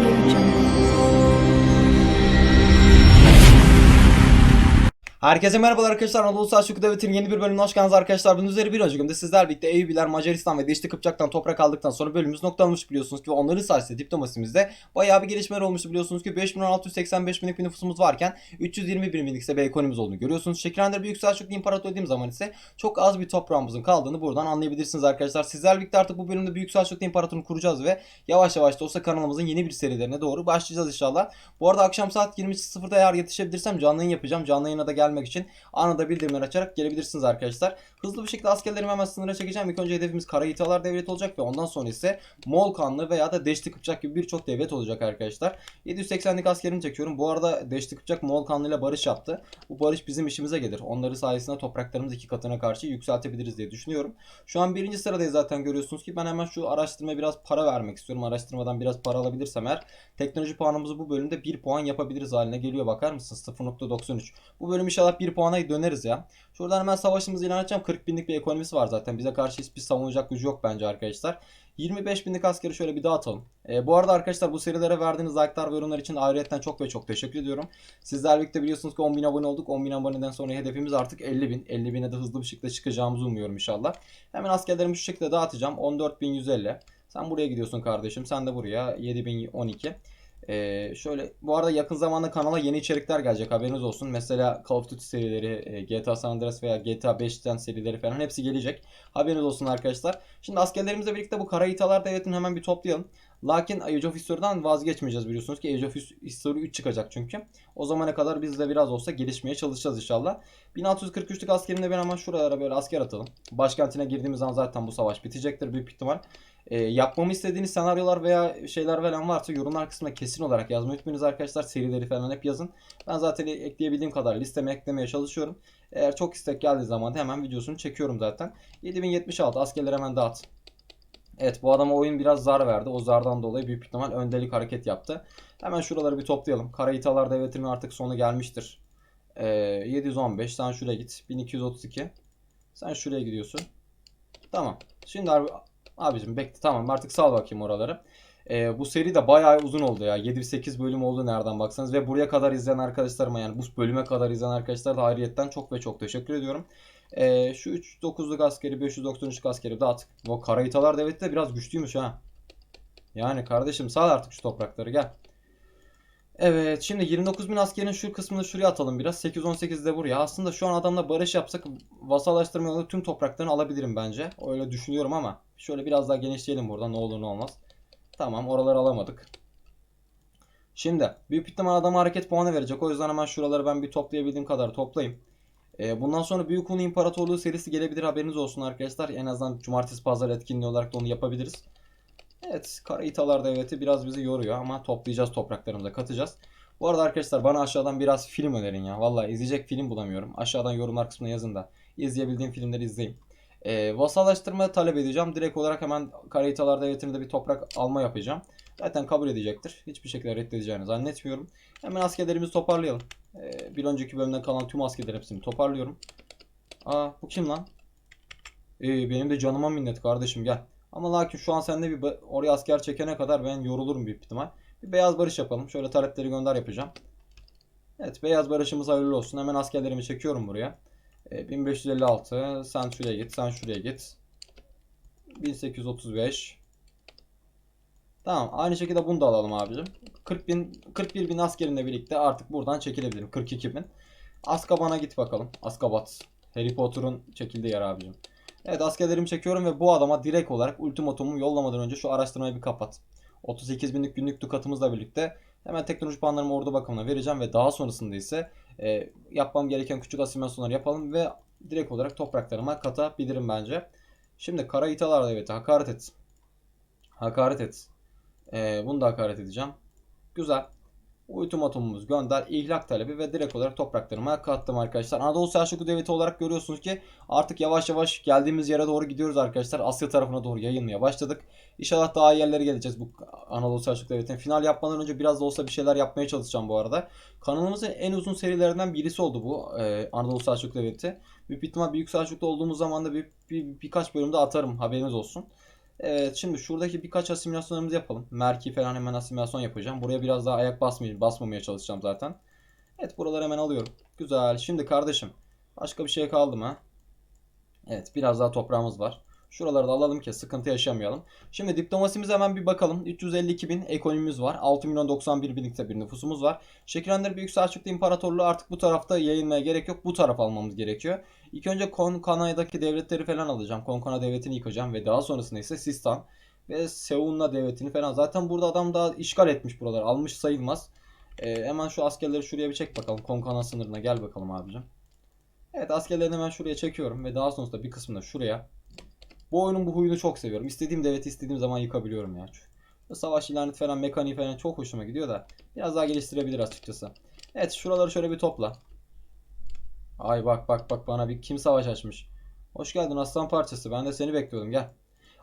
夜雨中。Herkese merhabalar arkadaşlar. Anadolu Selçuklu Devleti'nin yeni bir bölümüne hoş geldiniz arkadaşlar. Bunun üzeri bir önceki sizler birlikte Eyüpiler, Macaristan ve Deşti Kıpçak'tan toprak aldıktan sonra bölümümüz noktalanmış biliyorsunuz ki onların sayesinde diplomasimizde bayağı bir gelişmeler olmuştu biliyorsunuz ki 5685 binlik bir nüfusumuz varken 320 bin binlik ise bir ekonomimiz olduğunu görüyorsunuz. Şekillendir Büyük Selçuklu İmparatorluğu dediğim zaman ise çok az bir toprağımızın kaldığını buradan anlayabilirsiniz arkadaşlar. Sizler birlikte artık bu bölümde Büyük Selçuklu İmparatorluğunu kuracağız ve yavaş yavaş da olsa kanalımızın yeni bir serilerine doğru başlayacağız inşallah. Bu arada akşam saat 20.00'da eğer yetişebilirsem canlı yayın yapacağım. Canlı yayına da gelmek için anında bildirimler açarak gelebilirsiniz arkadaşlar. Hızlı bir şekilde askerlerimi hemen sınıra çekeceğim. İlk önce hedefimiz Karayitalar Devleti olacak ve ondan sonra ise Moğol Kanlı veya da Deşti Kıpçak gibi birçok devlet olacak arkadaşlar. 780'lik askerimi çekiyorum. Bu arada Deşti Kıpçak Moğol Kanlı ile barış yaptı. Bu barış bizim işimize gelir. Onları sayesinde topraklarımız iki katına karşı yükseltebiliriz diye düşünüyorum. Şu an birinci sıradayız zaten görüyorsunuz ki ben hemen şu araştırmaya biraz para vermek istiyorum. Araştırmadan biraz para alabilirsem eğer teknoloji puanımızı bu bölümde 1 puan yapabiliriz haline geliyor. Bakar mısınız? 0.93. Bu bölüm inşallah 1 puana döneriz ya. Şuradan hemen savaşımızı ilan edeceğim. 40 binlik bir ekonomisi var zaten. Bize karşı hiçbir savunacak gücü yok bence arkadaşlar. 25 binlik askeri şöyle bir dağıtalım. E, bu arada arkadaşlar bu serilere verdiğiniz like'lar ve yorumlar için ayrıyetten çok ve çok teşekkür ediyorum. Sizler birlikte biliyorsunuz ki 10 bin abone olduk. 10 bin aboneden sonra hedefimiz artık 50 bin. 50 bine de hızlı bir şekilde çıkacağımızı umuyorum inşallah. Hemen askerlerimi şu şekilde dağıtacağım. 14.150. Sen buraya gidiyorsun kardeşim. Sen de buraya 7012. Ee, şöyle bu arada yakın zamanda kanala yeni içerikler gelecek haberiniz olsun. Mesela Call of Duty serileri, e, GTA San Andreas veya GTA 5'ten serileri falan hepsi gelecek. Haberiniz olsun arkadaşlar. Şimdi askerlerimizle birlikte bu Karayitalar Devleti'ni hemen bir toplayalım. Lakin Age of History'dan vazgeçmeyeceğiz biliyorsunuz ki Age of History 3 çıkacak çünkü. O zamana kadar biz de biraz olsa gelişmeye çalışacağız inşallah. 1643'lük askerimle ben hemen şuralara böyle asker atalım. Başkentine girdiğimiz an zaten bu savaş bitecektir büyük ihtimal. E, yapmamı istediğiniz senaryolar veya şeyler falan varsa yorumlar kısmına kesin olarak yazmayı unutmayınız arkadaşlar. Serileri falan hep yazın. Ben zaten ekleyebildiğim kadar listeme eklemeye çalışıyorum. Eğer çok istek geldiği zaman da hemen videosunu çekiyorum zaten. 7076 askerleri hemen dağıt. Evet bu adama oyun biraz zar verdi. O zardan dolayı büyük ihtimal öndelik hareket yaptı. Hemen şuraları bir toplayalım. Karayitalar Devleti'nin artık sonu gelmiştir. Ee, 715 sen şuraya git. 1232. Sen şuraya gidiyorsun. Tamam. Şimdi abi, abicim bekle tamam artık sal bakayım oraları. Ee, bu seri de bayağı uzun oldu ya. 7-8 bölüm oldu nereden baksanız. Ve buraya kadar izleyen arkadaşlarıma yani bu bölüme kadar izleyen arkadaşlar da ayrıyetten çok ve çok teşekkür ediyorum. Ee, şu 3-9'luk askeri 593'lük askeri dağıt. O Karayitalar Devleti de biraz güçlüymüş ha. Yani kardeşim sal artık şu toprakları gel. Evet şimdi 29 bin askerin şu kısmını şuraya atalım biraz. 818 de buraya. Aslında şu an adamla barış yapsak vasallaştırma tüm topraklarını alabilirim bence. Öyle düşünüyorum ama şöyle biraz daha genişleyelim burada ne olur ne olmaz. Tamam oraları alamadık. Şimdi büyük ihtimal adama hareket puanı verecek. O yüzden hemen şuraları ben bir toplayabildiğim kadar toplayayım. Ee, bundan sonra Büyük Hun İmparatorluğu serisi gelebilir haberiniz olsun arkadaşlar. En azından cumartesi pazar etkinliği olarak da onu yapabiliriz. Evet Karaitalar Devleti biraz bizi yoruyor ama toplayacağız topraklarımıza katacağız. Bu arada arkadaşlar bana aşağıdan biraz film önerin ya. Vallahi izleyecek film bulamıyorum. Aşağıdan yorumlar kısmına yazın da izleyebildiğim filmleri izleyeyim. E, vasallaştırma talep edeceğim. Direkt olarak hemen Karaitalar Devleti'nde bir toprak alma yapacağım. Zaten kabul edecektir. Hiçbir şekilde reddedeceğini zannetmiyorum. Hemen askerlerimizi toparlayalım. E, bir önceki bölümden kalan tüm askerler hepsini toparlıyorum. Aa bu kim lan? E, benim de canıma minnet kardeşim gel. Ama lakin şu an sende bir oraya asker çekene kadar ben yorulurum büyük ihtimal. Bir beyaz barış yapalım. Şöyle talepleri gönder yapacağım. Evet beyaz barışımız hayırlı olsun. Hemen askerlerimi çekiyorum buraya. E, 1556 sen şuraya git sen şuraya git. 1835 Tamam aynı şekilde bunu da alalım abicim. 40 bin, 41 bin askerinle birlikte artık buradan çekilebilirim. 42 bin. Azkaban'a git bakalım. Azkabat. Harry Potter'ın çekildiği yer abicim. Evet askerlerimi çekiyorum ve bu adama direkt olarak ultimatomumu yollamadan önce şu araştırmayı bir kapat. 38 binlik günlük dukatımızla birlikte hemen teknoloji puanlarımı ordu bakımına vereceğim ve daha sonrasında ise e, yapmam gereken küçük asimilasyonları yapalım ve direkt olarak topraklarıma katabilirim bence. Şimdi Kara İtalar Devleti hakaret et. Hakaret et. E, bunu da hakaret edeceğim. Güzel. Ultimatumumuz gönder. ihlak talebi ve direkt olarak topraklarıma kattım arkadaşlar. Anadolu Selçuklu Devleti olarak görüyorsunuz ki artık yavaş yavaş geldiğimiz yere doğru gidiyoruz arkadaşlar. Asya tarafına doğru yayılmaya başladık. İnşallah daha iyi yerlere geleceğiz bu Anadolu Selçuklu Devleti'nin. Final yapmadan önce biraz da olsa bir şeyler yapmaya çalışacağım bu arada. Kanalımızın en uzun serilerinden birisi oldu bu e, Anadolu Selçuklu Devleti. Büyük ihtimal Büyük Selçuklu olduğumuz zaman da bir, bir, birkaç bölümde atarım haberiniz olsun. Evet şimdi şuradaki birkaç asimilasyonlarımızı yapalım. Merki falan hemen asimilasyon yapacağım. Buraya biraz daha ayak basmay basmamaya çalışacağım zaten. Evet buraları hemen alıyorum. Güzel. Şimdi kardeşim başka bir şey kaldı mı? Evet biraz daha toprağımız var. Şuraları da alalım ki sıkıntı yaşamayalım. Şimdi diplomasimize hemen bir bakalım. 352 bin ekonomimiz var. 6 milyon 91 binlikte bir nüfusumuz var. Şekillendir Büyük Selçuklu İmparatorluğu artık bu tarafta yayılmaya gerek yok. Bu taraf almamız gerekiyor. İlk önce Konkana'daki devletleri falan alacağım. Konkana devletini yıkacağım ve daha sonrasında ise Sistan ve Seunna devletini falan. Zaten burada adam daha işgal etmiş buraları. Almış sayılmaz. Ee, hemen şu askerleri şuraya bir çek bakalım. Konkana sınırına gel bakalım abicim. Evet askerlerini hemen şuraya çekiyorum ve daha sonrasında bir kısmını şuraya. Bu oyunun bu huyunu çok seviyorum. İstediğim devleti istediğim zaman yıkabiliyorum ya. Bu savaş ilaneti falan mekaniği falan çok hoşuma gidiyor da biraz daha geliştirebilir açıkçası. Evet şuraları şöyle bir topla. Ay bak bak bak bana bir kim savaş açmış. Hoş geldin aslan parçası. Ben de seni bekliyordum gel.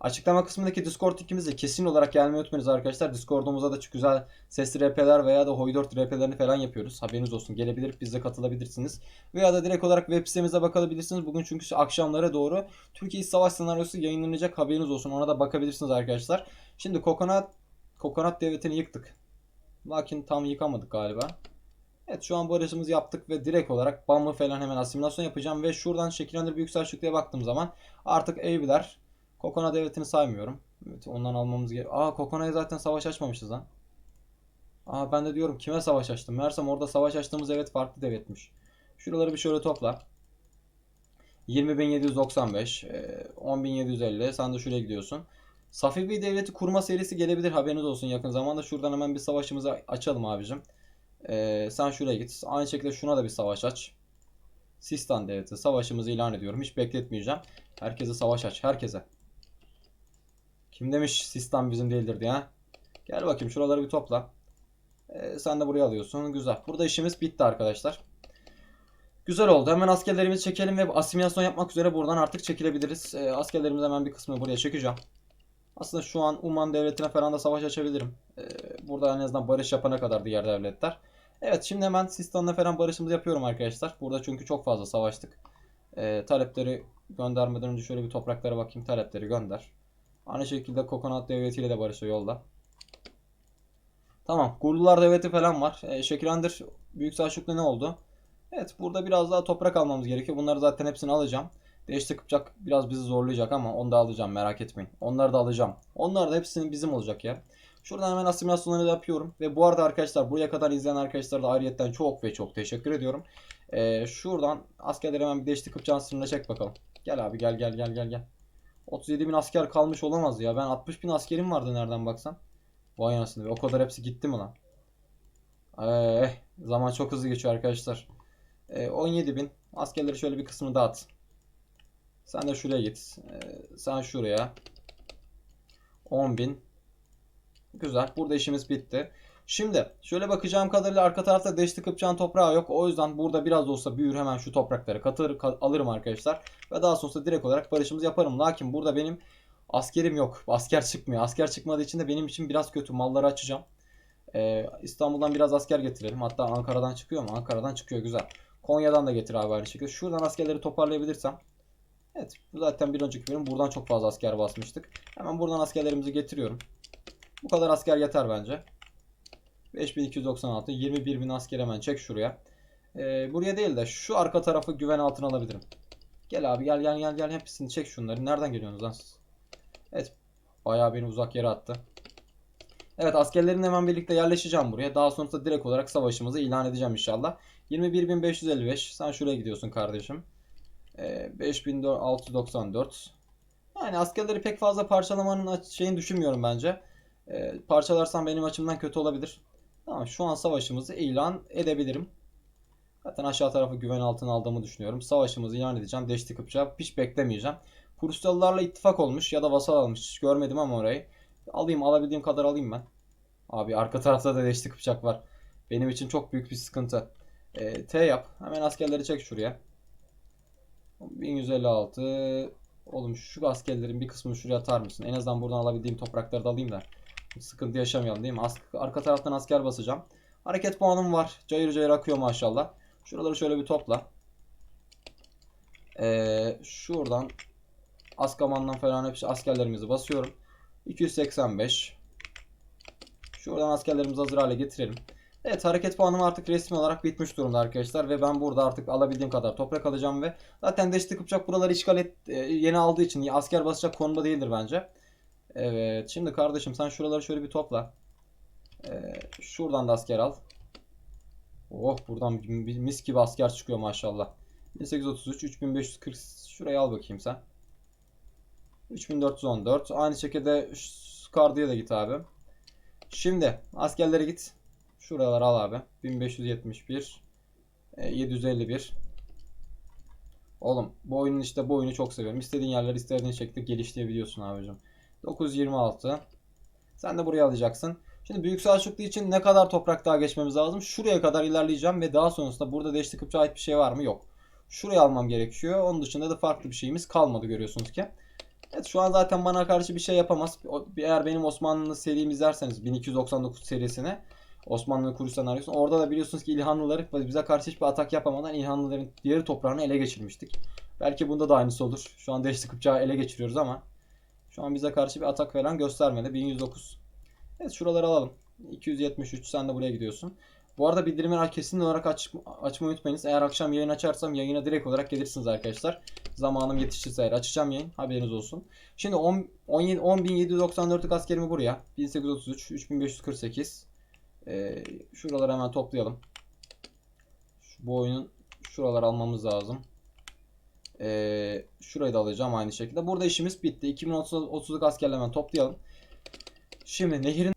Açıklama kısmındaki Discord linkimize kesin olarak gelmeyi unutmayınız arkadaşlar. Discord'umuzda da çok güzel sesli RP'ler veya da Hoy 4 RP'lerini falan yapıyoruz. Haberiniz olsun. Gelebilir biz de katılabilirsiniz. Veya da direkt olarak web sitemize bakabilirsiniz. Bugün çünkü akşamlara doğru Türkiye İç Savaş senaryosu yayınlanacak. Haberiniz olsun. Ona da bakabilirsiniz arkadaşlar. Şimdi Kokonat Kokonat devletini yıktık. Lakin tam yıkamadık galiba. Evet şu an barajımızı yaptık ve direkt olarak Bam'ı falan hemen asimilasyon yapacağım ve şuradan şekillendir büyük selçukluya baktığım zaman artık Eyüpler Kokona devletini saymıyorum. Evet, ondan almamız gerek. Aa Kokona'ya zaten savaş açmamışız lan. Aa ben de diyorum kime savaş açtım? Meğersem orada savaş açtığımız evet farklı devletmiş. Şuraları bir şöyle topla. 20.795, e, 10.750. Sen de şuraya gidiyorsun. Safevi devleti kurma serisi gelebilir haberiniz olsun yakın zamanda. Şuradan hemen bir savaşımızı açalım abicim. Ee, sen şuraya git. Aynı şekilde şuna da bir savaş aç. Sistan devleti savaşımızı ilan ediyorum. Hiç bekletmeyeceğim. Herkese savaş aç. Herkese. Kim demiş Sistan bizim değildir diye? Gel bakayım şuraları bir topla. Ee, sen de buraya alıyorsun. Güzel. Burada işimiz bitti arkadaşlar. Güzel oldu. Hemen askerlerimizi çekelim ve asimilasyon yapmak üzere buradan artık çekilebiliriz. Ee, askerlerimizi hemen bir kısmını buraya çekeceğim. Aslında şu an Uman devletine falan da savaş açabilirim. Ee, burada en azından barış yapana kadar diğer devletler. Evet şimdi hemen Sistan'la falan barışımızı yapıyorum arkadaşlar. Burada çünkü çok fazla savaştık. Ee, talepleri göndermeden önce şöyle bir topraklara bakayım. Talepleri gönder. Aynı şekilde Kokonat devletiyle de barışa yolla. Tamam. Gurlular devleti falan var. Ee, Şekillendir Büyük Selçuklu ne oldu? Evet burada biraz daha toprak almamız gerekiyor. Bunları zaten hepsini alacağım. Değişti Kıpçak biraz bizi zorlayacak ama onu da alacağım merak etmeyin. Onları da alacağım. Onlar da hepsinin bizim olacak ya. Şuradan hemen asimilasyonları yapıyorum. Ve bu arada arkadaşlar buraya kadar izleyen arkadaşlara da ayrıyetten çok ve çok teşekkür ediyorum. Ee, şuradan askerleri hemen bir değişti Kıpçak'ın sınırına çek bakalım. Gel abi gel gel gel gel gel. 37 bin asker kalmış olamaz ya. Ben 60 bin askerim vardı nereden baksan. Vay anasını. O kadar hepsi gitti mi lan? Eh, zaman çok hızlı geçiyor arkadaşlar. Ee, 17 bin. Askerleri şöyle bir kısmını dağıt. Sen de şuraya git. Ee, sen şuraya. 10 bin. Güzel. Burada işimiz bitti. Şimdi şöyle bakacağım kadarıyla arka tarafta Deşti Kıpçak'ın toprağı yok. O yüzden burada biraz da olsa büyür hemen şu toprakları katır, ka- alırım arkadaşlar. Ve daha sonrasında direkt olarak barışımızı yaparım. Lakin burada benim askerim yok. Asker çıkmıyor. Asker çıkmadığı için de benim için biraz kötü. Malları açacağım. Ee, İstanbul'dan biraz asker getirelim. Hatta Ankara'dan çıkıyor mu? Ankara'dan çıkıyor. Güzel. Konya'dan da getir abi aynı şekilde. Şuradan askerleri toparlayabilirsem. Evet. Bu zaten bir önceki bölüm. Buradan çok fazla asker basmıştık. Hemen buradan askerlerimizi getiriyorum. Bu kadar asker yeter bence. 5296, 21 bin asker hemen çek şuraya. Ee, buraya değil de şu arka tarafı güven altına alabilirim. Gel abi gel gel gel gel hepsini çek şunları. Nereden geliyorsunuz lan siz? Evet. Bayağı beni uzak yere attı. Evet askerlerimle hemen birlikte yerleşeceğim buraya. Daha sonrasında direkt olarak savaşımızı ilan edeceğim inşallah. 21.555. Sen şuraya gidiyorsun kardeşim. Ee, 5694. Yani askerleri pek fazla parçalamanın şeyini düşünmüyorum bence. Ee, parçalarsam benim açımdan kötü olabilir. Tamam şu an savaşımızı ilan edebilirim. Zaten aşağı tarafı güven altına aldığımı düşünüyorum. Savaşımızı ilan edeceğim. Deşti Kıpçak. Hiç beklemeyeceğim. Prusyalılarla ittifak olmuş ya da vasal almış. Hiç görmedim ama orayı. Alayım alabildiğim kadar alayım ben. Abi arka tarafta da Deşti Kıpçak var. Benim için çok büyük bir sıkıntı. Ee, T yap. Hemen askerleri çek şuraya. 1156. Oğlum şu askerlerin bir kısmını şuraya atar mısın? En azından buradan alabildiğim toprakları da alayım da. Sıkıntı yaşamayalım değil mi? As arka taraftan asker basacağım. Hareket puanım var. Cayır cayır akıyor maşallah. Şuraları şöyle bir topla. Ee, şuradan Askaman'dan falan hep askerlerimizi basıyorum. 285. Şuradan askerlerimizi hazır hale getirelim. Evet hareket puanım artık resmi olarak bitmiş durumda arkadaşlar ve ben burada artık alabildiğim kadar toprak alacağım ve zaten Deşti Kıpçak buraları işgal et, e, yeni aldığı için asker basacak konumda değildir bence. Evet şimdi kardeşim sen şuraları şöyle bir topla. Ee, şuradan da asker al. Oh buradan bir- mis gibi asker çıkıyor maşallah. 1833 3540 şuraya al bakayım sen. 3414 aynı şekilde şu Kardıya da git abi. Şimdi askerlere git. Şuralara al abi. 1571 e, 751 Oğlum bu oyunun işte bu oyunu çok seviyorum. İstediğin yerleri istediğin şekilde geliştirebiliyorsun abicim. 926 Sen de buraya alacaksın. Şimdi Büyük Selçuklu için ne kadar toprak daha geçmemiz lazım? Şuraya kadar ilerleyeceğim ve daha sonrasında burada Deşti Kıpçak'a ait bir şey var mı? Yok. Şuraya almam gerekiyor. Onun dışında da farklı bir şeyimiz kalmadı görüyorsunuz ki. Evet şu an zaten bana karşı bir şey yapamaz. Eğer benim Osmanlı serimi izlerseniz 1299 serisini Osmanlı kuruş senaryosunu orada da biliyorsunuz ki İlhanlıları bize karşı hiçbir atak yapamadan İlhanlıların diğer toprağını ele geçirmiştik. Belki bunda da aynısı olur. Şu an Deşti Kıpçak'ı ele geçiriyoruz ama şu an bize karşı bir atak falan göstermedi. 1109. Evet şuraları alalım. 273 sen de buraya gidiyorsun. Bu arada bildirimleri kesin olarak aç, açmayı unutmayınız. Eğer akşam yayın açarsam yayına direkt olarak gelirsiniz arkadaşlar. Zamanım yetişirse eğer açacağım yayın. Haberiniz olsun. Şimdi 10 17 10794'lük askerimi buraya. 1833 3548. Ee, şuraları hemen toplayalım. Şu, bu oyunun şuraları almamız lazım. Ee, şurayı da alacağım aynı şekilde. Burada işimiz bitti. 2030'luk askerleri hemen toplayalım. Şimdi nehirin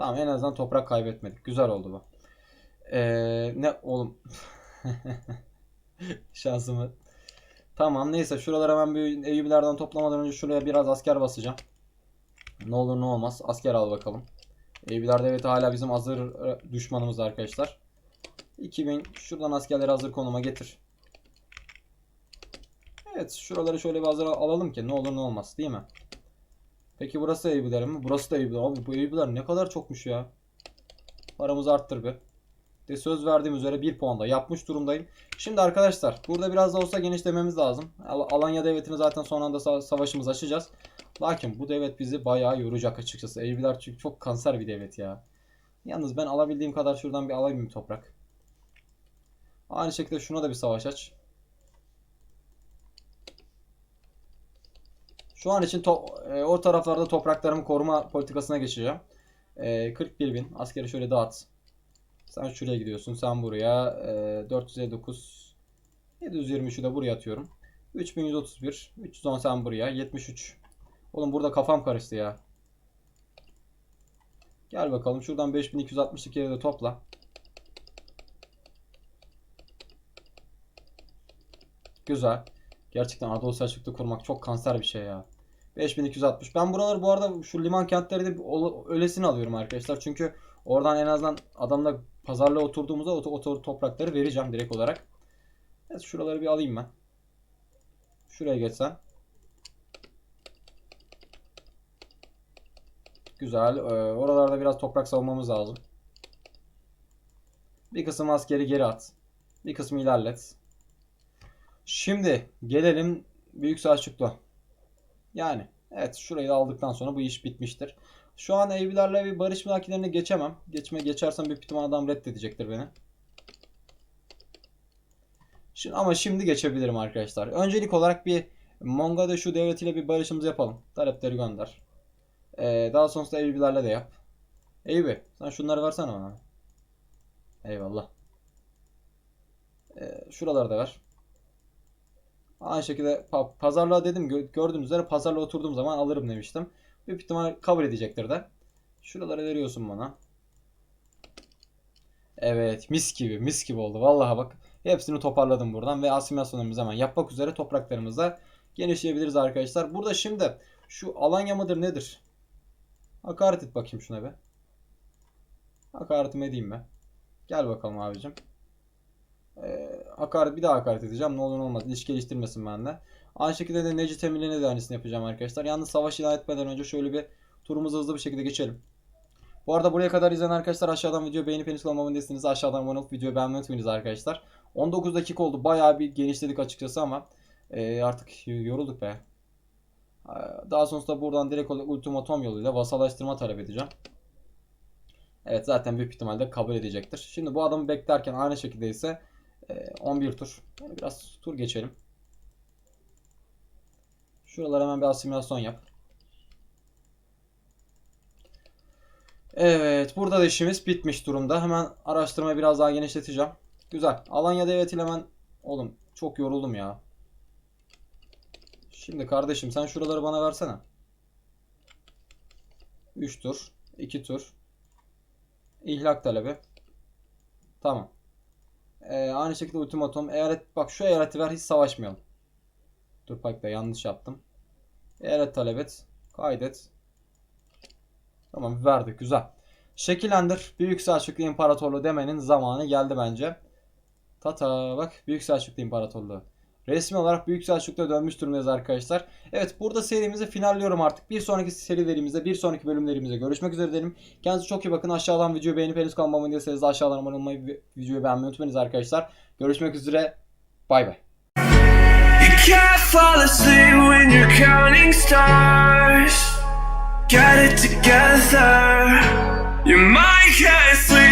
Tamam en azından toprak kaybetmedik. Güzel oldu bu. Ee, ne oğlum şansımı. Tamam neyse şuralara hemen bir Eyüplerden toplamadan önce şuraya biraz asker basacağım. Ne olur ne olmaz. Asker al bakalım. Eyüpler devleti hala bizim hazır e, düşmanımız arkadaşlar. 2000 şuradan askerleri hazır konuma getir. Evet şuraları şöyle hazır alalım ki ne olur ne olmaz değil mi? Peki burası Eyüpler mi? Burası da Eyüpler. Abi bu Eyüpler ne kadar çokmuş ya. Paramızı arttır bir. De söz verdiğim üzere 1 puan da yapmış durumdayım. Şimdi arkadaşlar burada biraz da olsa genişlememiz lazım. Al- Alanya devletini zaten son anda sa- savaşımız açacağız. Lakin bu devlet bizi bayağı yoracak açıkçası. Eyüpler çünkü çok kanser bir devlet ya. Yalnız ben alabildiğim kadar şuradan bir alayım toprak. Aynı şekilde şuna da bir savaş aç. Şu an için e, o taraflarda topraklarımı koruma politikasına geçeceğim. E, 41 bin. Askeri şöyle dağıt. Sen şuraya gidiyorsun. Sen buraya. E, 459. 723'ü de buraya atıyorum. 3131. 310 sen buraya. 73. Oğlum burada kafam karıştı ya. Gel bakalım. Şuradan 5262 yere de topla. Güzel. Gerçekten Anadolu Selçuklu kurmak çok kanser bir şey ya. 5260. Ben buraları bu arada şu liman kentleri de öylesine alıyorum arkadaşlar. Çünkü oradan en azından adamla pazarlığa oturduğumuzda o, toprakları vereceğim direkt olarak. Evet şuraları bir alayım ben. Şuraya geçsem. Güzel. Ee, oralarda biraz toprak savunmamız lazım. Bir kısım askeri geri at. Bir kısmı ilerlet. Şimdi gelelim Büyük Selçuklu. Yani evet şurayı da aldıktan sonra bu iş bitmiştir. Şu an Eyüplerle bir barış müzakerelerine geçemem. Geçme geçersem bir ihtimal adam reddedecektir beni. Şimdi, ama şimdi geçebilirim arkadaşlar. Öncelik olarak bir Mogadishu devletiyle bir barışımızı yapalım. Talepleri gönder. Ee, daha sonrasında Eyüplerle de yap. Eyüp sen şunları versene bana. Eyvallah. Ee, şuraları da ver. Aynı şekilde pa- pazarlığa dedim gö- gördüğünüz üzere pazarlığa oturduğum zaman alırım demiştim. Büyük ihtimal kabul edecektir de. Şuraları veriyorsun bana. Evet mis gibi mis gibi oldu. Vallahi bak hepsini toparladım buradan ve asimilasyonumuzu hemen yapmak üzere topraklarımızda genişleyebiliriz arkadaşlar. Burada şimdi şu Alanya mıdır nedir? Hakaret et bakayım şuna be. Hakaretimi edeyim be. Gel bakalım abicim. Hakaret bir daha hakaret edeceğim. Ne olur ne olmaz. İlişki geliştirmesin bende. Aynı şekilde de Necip Emirli'ne de aynısını yapacağım arkadaşlar. Yalnız savaş ilan etmeden önce şöyle bir turumuzu hızlı bir şekilde geçelim. Bu arada buraya kadar izleyen arkadaşlar aşağıdan video beğenip henüz kanalıma değilseniz aşağıdan abone olup videoyu beğenmeyi unutmayınız arkadaşlar. 19 dakika oldu. Bayağı bir genişledik açıkçası ama e, artık yorulduk be. Ee, Daha sonrasında buradan direkt olarak ultimatom yoluyla vasalaştırma talep edeceğim. Evet zaten büyük ihtimalle kabul edecektir. Şimdi bu adamı beklerken aynı şekilde ise e, 11 tur. Yani biraz tur geçelim. Şuralara hemen bir asimilasyon yap. Evet burada da işimiz bitmiş durumda. Hemen araştırmayı biraz daha genişleteceğim. Güzel. Alanya'da evet ile hemen... Oğlum çok yoruldum ya. Şimdi kardeşim sen şuraları bana versene. 3 tur. 2 tur. İhlak talebi. Tamam. Ee, aynı şekilde ultimatom. Eyalet, bak şu eyaleti ver hiç savaşmayalım. Dur bak yanlış yaptım. Eyalet talep et. Kaydet. Tamam verdik güzel. Şekillendir. Büyük Selçuklu İmparatorluğu demenin zamanı geldi bence. Tata bak Büyük Selçuklu İmparatorluğu. Resmi olarak Büyük Selçuklu'ya dönmüş durumdayız arkadaşlar. Evet burada serimizi finalliyorum artık. Bir sonraki serilerimizde, bir sonraki bölümlerimizde görüşmek üzere diyelim. Kendinize çok iyi bakın. Aşağıdan videoyu beğenip henüz kanalıma abone değilseniz de aşağıdan abone olmayı videoyu beğenmeyi unutmayınız arkadaşlar. Görüşmek üzere. Bay bay. You can't fall asleep when you're counting stars. Get it together. Your mind can't sleep.